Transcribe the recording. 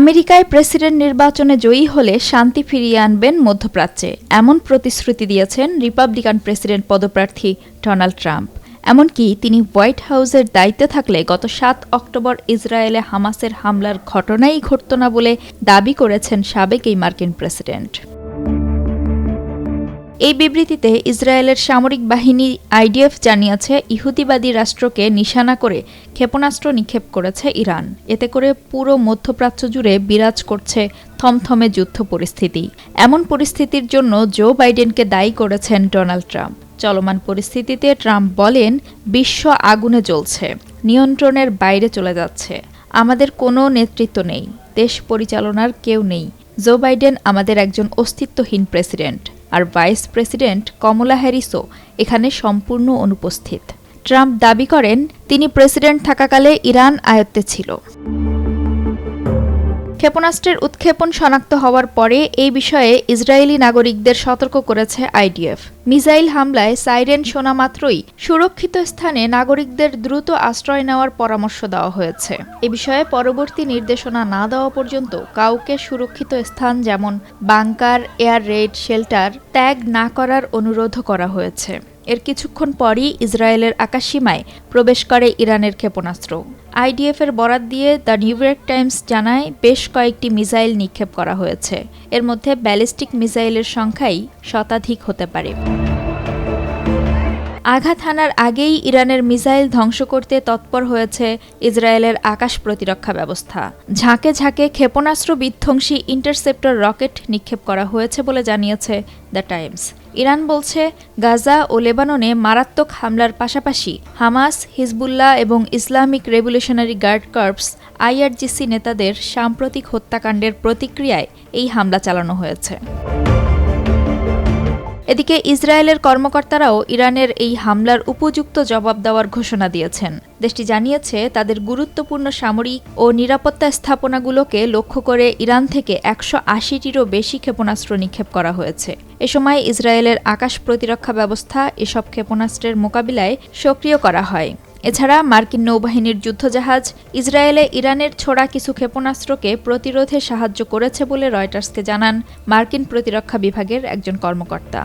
আমেরিকায় প্রেসিডেন্ট নির্বাচনে জয়ী হলে শান্তি ফিরিয়ে আনবেন মধ্যপ্রাচ্যে, এমন প্রতিশ্রুতি দিয়েছেন রিপাবলিকান প্রেসিডেন্ট পদপ্রার্থী ডোনাল্ড ট্রাম্প। এমনকি তিনি হোয়াইট হাউসের দায়িত্বে থাকলে গত সাত অক্টোবর ইসরায়েলে হামাসের হামলার ঘটনাই ঘটত না বলে দাবি করেছেন সাবেক এই মার্কিন প্রেসিডেন্ট। এই বিবৃতিতে ইসরায়েলের সামরিক বাহিনী আইডিএফ জানিয়েছে, ইহুদিবাদী রাষ্ট্রকে নিশানা করে ক্ষেপণাস্ত্র নিক্ষেপ করেছে ইরান। এতে করে পুরো মধ্যপ্রাচ্য জুড়ে বিরাজ করছে থমথমে যুদ্ধ পরিস্থিতি। এমন পরিস্থিতির জন্য জো বাইডেনকে দায়ী করেছেন ডোনাল্ড ট্রাম্প। চলমান পরিস্থিতিতে ট্রাম্প বলেন, বিশ্ব আগুনে জ্বলছে, নিয়ন্ত্রণের বাইরে চলে যাচ্ছে, আমাদের কোনো নেতৃত্ব নেই, দেশ পরিচালনার কেউ নেই। জো বাইডেন আমাদের একজন অস্তিত্বহীন প্রেসিডেন্ট। আর ভাইস প্রেসিডেন্ট কমলা হ্যারিসও এখানে সম্পূর্ণ অনুপস্থিত। ট্রাম্প দাবি করেন, তিনি প্রেসিডেন্ট থাকাকালে ইরান আয়ত্তে ছিল। ক্ষেপণাস্ত্রের উৎক্ষেপণ শনাক্ত হওয়ার পরে এই বিষয়ে ইসরায়েলি নাগরিকদের সতর্ক করেছে আইডিএফ। মিসাইল হামলায় সাইরেন শোনা মাত্রই সুরক্ষিত স্থানে নাগরিকদের দ্রুত আশ্রয় নেওয়ার পরামর্শ দেওয়া হয়েছে। এ বিষয়ে পরবর্তী নির্দেশনা না দেওয়া পর্যন্ত কাউকে সুরক্ষিত স্থান যেমন বাংকার, এয়ার রেড, শেল্টার ত্যাগ না করার অনুরোধ করা হয়েছে। এর কিছুক্ষণ পরই ইসরায়েলের আকাশসীমায় প্রবেশ করে ইরানের ক্ষেপণাস্ত্র। আইডিএফ এর বরাত দিয়ে দ্য নিউ ইয়র্ক টাইমস জানায় বেশ কয়েকটি মিসাইল নিক্ষেপ করা হয়েছে। এর মধ্যে ব্যালিস্টিক মিসাইলের সংখ্যাই শতাধিক হতে পারে। আঘাত হানার আগেই ইরানের মিসাইল ধ্বংস করতে তৎপর হয়েছে ইসরায়েলের আকাশ প্রতিরক্ষা ব্যবস্থা। ঝাঁকে ঝাঁকে ক্ষেপণাস্ত্র বিধ্বংসী ইন্টারসেপ্টর রকেট নিক্ষেপ করা হয়েছে বলে জানিয়েছে দ্য টাইমস। ইরান বলছে, গাজা ও লেবাননে মারাত্মক হামলার পাশাপাশি হামাস, হিজবুল্লাহ এবং Islamic Revolutionary Guard Corps, IRGC নেতাদের সাম্প্রতিক হত্যাকাণ্ডের প্রতিক্রিয়ায় এই হামলা চালানো হয়েছে। এদিকে ইসরায়েলের কর্মকর্তারাও ইরানের এই হামলার উপযুক্ত জবাব দেওয়ার ঘোষণা দিয়েছেন। দেশটি জানিয়েছে, তাদের গুরুত্বপূর্ণ সামরিক ও নিরাপত্তা স্থাপনাগুলোকে লক্ষ্য করে ইরান থেকে একশো আশিটিরও বেশি ক্ষেপণাস্ত্র নিক্ষেপ করা হয়েছে। এ সময় ইসরায়েলের আকাশ প্রতিরক্ষা ব্যবস্থা এসব ক্ষেপণাস্ত্রের মোকাবিলায় সক্রিয় করা হয়। এছাড়া মার্কিন নৌবাহিনীর যুদ্ধজাহাজ ইসরায়েলে ইরানের ছোড়া কিছু ক্ষেপণাস্ত্রকে প্রতিরোধে সাহায্য করেছে বলে রয়টার্সকে জানান মার্কিন প্রতিরক্ষা বিভাগের একজন কর্মকর্তা।